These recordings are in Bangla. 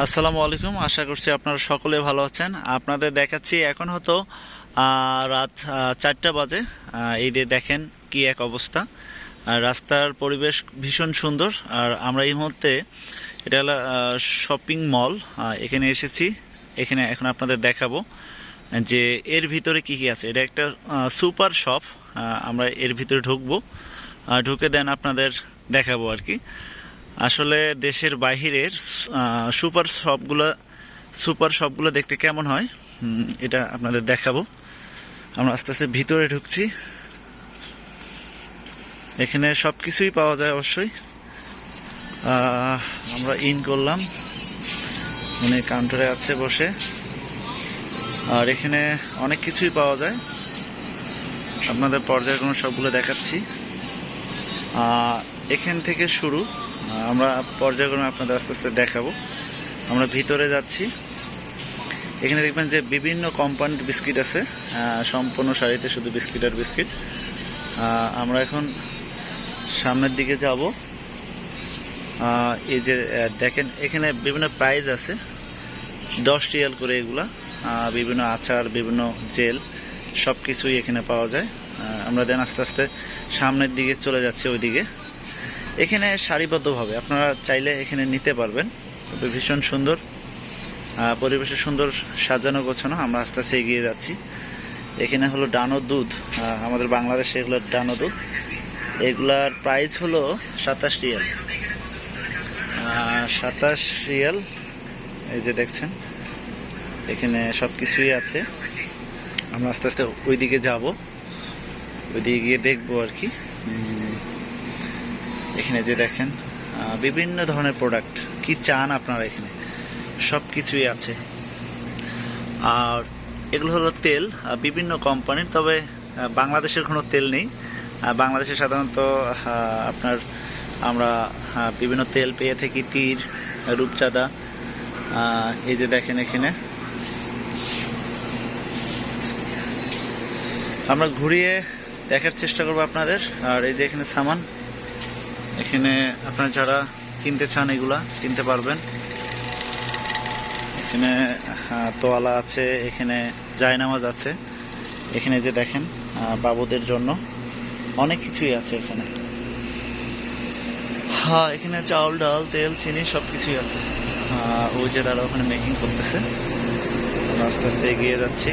আসসালামু আলাইকুম। আশা করছি আপনারা সকলে ভালো আছেন। আপনাদের দেখাচ্ছি এখন হতো রাত চারটা বাজে। যে দেখেন কি এক অবস্থা। রাস্তার পরিবেশ ভীষণ সুন্দর। আর আমরা এই মুহূর্তে, এটা হলো শপিং মল এখানে এসেছি। এখানে এখন আপনাদের দেখাবো যে এর ভিতরে কি কি আছে। এটা একটা সুপার শপ আমরা এর ভিতরে ঢুকবো। ঢুকে দেন আপনাদের দেখাবো আর কি। আসলে দেশের বাহিরের সুপার শপগুলো সুপার শপগুলো দেখতে কেমন হয়? এটা আপনাদের দেখাবো। আমরা আস্তে আস্তে ভিতরে ঢুকছি। এখানে সব কিছুই পাওয়া যায় অবশ্যই। আমরা ইন করলাম। উনি কাউন্টারে আছে বসে। আর এখানে অনেক কিছুই পাওয়া যায়। আপনাদের পর্যায়ক্রমে সবগুলো দেখাচ্ছি। এখান থেকে শুরু। আমরা পর্যায়ক্রমে আপনাদের আস্তে আস্তে দেখাবো। আমরা ভিতরে যাচ্ছি। এখানে দেখবেন যে বিভিন্ন কোম্পানির বিস্কিট আছে। সম্পূর্ণ শাড়িতে শুধু বিস্কিট আর বিস্কিট আমরা এখন সামনের দিকে যাব। এই যে দেখেন, এখানে বিভিন্ন প্রাইস আছে। দশ রিয়াল করে এগুলা। বিভিন্ন আচার, বিভিন্ন জেল সব কিছুই এখানে পাওয়া যায়। আমরা দেন আস্তে আস্তে সামনের দিকে চলে যাচ্ছি ওইদিকে। এখানে সারিবদ্ধভাবে আপনারা চাইলে এখানে নিতে পারবেন। তবে ভীষণ সুন্দর আহ, পরিবেশে সুন্দর সাজানো গোছানো। আমরা আস্তে আস্তে এগিয়ে যাচ্ছি। এখানে হলো ডানো দুধ আমাদের বাংলাদেশে এগুলো ডানো দুধ। এগুলার প্রাইস হলো সাতাশ রিয়াল। সাতাশ রিয়াল এই যে দেখছেন এখানে সব কিছুই আছে। আমরা আস্তে আস্তে ওইদিকে যাব। ওইদিকে গিয়ে দেখব আর কি। এখানে যে দেখেন বিভিন্ন ধরনের প্রোডাক্ট কি চান আপনারা এখানে? সব কিছুই আছে। আর এগুলো হলো তেল বিভিন্ন কোম্পানির তবে বাংলাদেশের কোনো তেল নেই। বাংলাদেশে সাধারণত আপনার আমরা বিভিন্ন তেল পেয়ে থাকি, তীর, রূপচাঁদা। এই যে দেখেন এখানে। আমরা ঘুরিয়ে দেখার চেষ্টা করব আপনাদের। আর এই যে এখানে সামান এখানে আপনারা যারা কিনতে চান এগুলা কিনতে পারবেন। এখানে তোয়ালা আছে, এখানে জায়নামাজ আছে। এখানে যে দেখেন বাবুদের জন্য অনেক কিছুই আছে এখানে। হ্যাঁ এখানে চাউল, ডাল, তেল, চিনি সব কিছুই আছে ওই যে তারা ওখানে মেকিং করতেছে। আস্তে আস্তে এগিয়ে যাচ্ছি।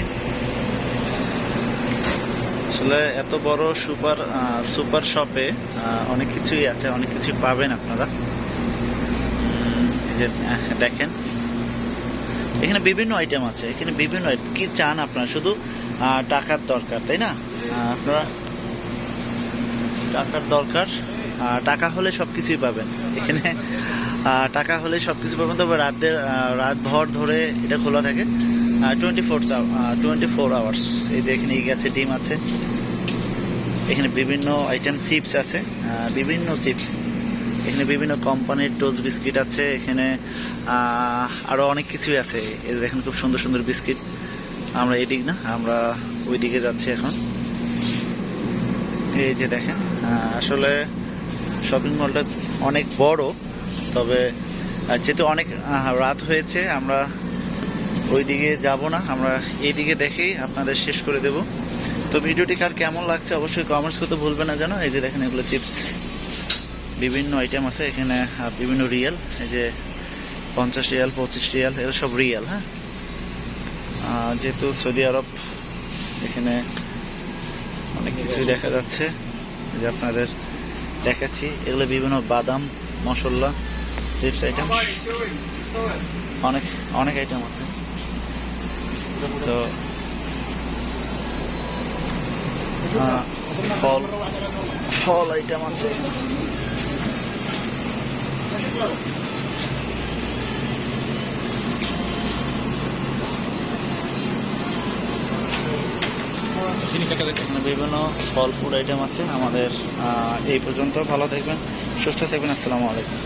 আসলে এত বড় সুপার সুপার শপে অনেক কিছুই আছে, অনেক কিছুই পাবেন আপনারা। যে দেখেন। এখানে বিভিন্ন আইটেম আছে, এখানে বিভিন্ন কি চান আপনারা? শুধু টাকার দরকার, তাই না? আপনারা টাকার দরকার। টাকা হলে সব কিছুই পাবেন। এখানে টাকা হলে সব কিছু পাবেন। তবে রাতের আহ, রাত ভর ধরে এটা খোলা থাকে। Twenty four twenty four hours এই যে এখানে গেছে ডিম আছে। এখানে বিভিন্ন আইটেম চিপস আছে। বিভিন্ন চিপস এখানে বিভিন্ন কোম্পানির টোজ বিস্কিট আছে। এখানে আরও অনেক কিছুই আছে। এই দেখেন খুব সুন্দর সুন্দর বিস্কিট আমরা এদিক না আমরা ওই দিকে যাচ্ছি এখন। এই যে দেখেন আসলে শপিং মলটা অনেক বড়, তবে যেহেতু অনেক রাত হয়েছে, আমরা ওই দিকে যাব না, আমরা এই দিকে দেখেই আপনাদের শেষ করে দেব। তো ভিডিওটি কার কেমন লাগছে অবশ্যই কমেন্টস করতে ভুলবে না যেন, এই যে দেখেন এগুলো চিপস বিভিন্ন আইটেম আছে, এখানে বিভিন্ন রিয়েল, এই যে পঞ্চাশ রিয়াল, পঁচিশ রিয়াল, এগুলো সব রিয়াল হ্যাঁ? যেহেতু সৌদি আরব, এখানে অনেক কিছুই দেখা যাচ্ছে যে আপনাদের দেখাচ্ছি। এগুলো বিভিন্ন বাদাম, মশলা, চিপস আইটেম অনেক অনেক আইটেম আছে। তো ফল ফল আইটেম আছে। বিভিন্ন ফল ফুড আইটেম আছে আমাদের এই পর্যন্ত। ভালো থাকবেন সুস্থ থাকবেন আসসালামু আলাইকুম।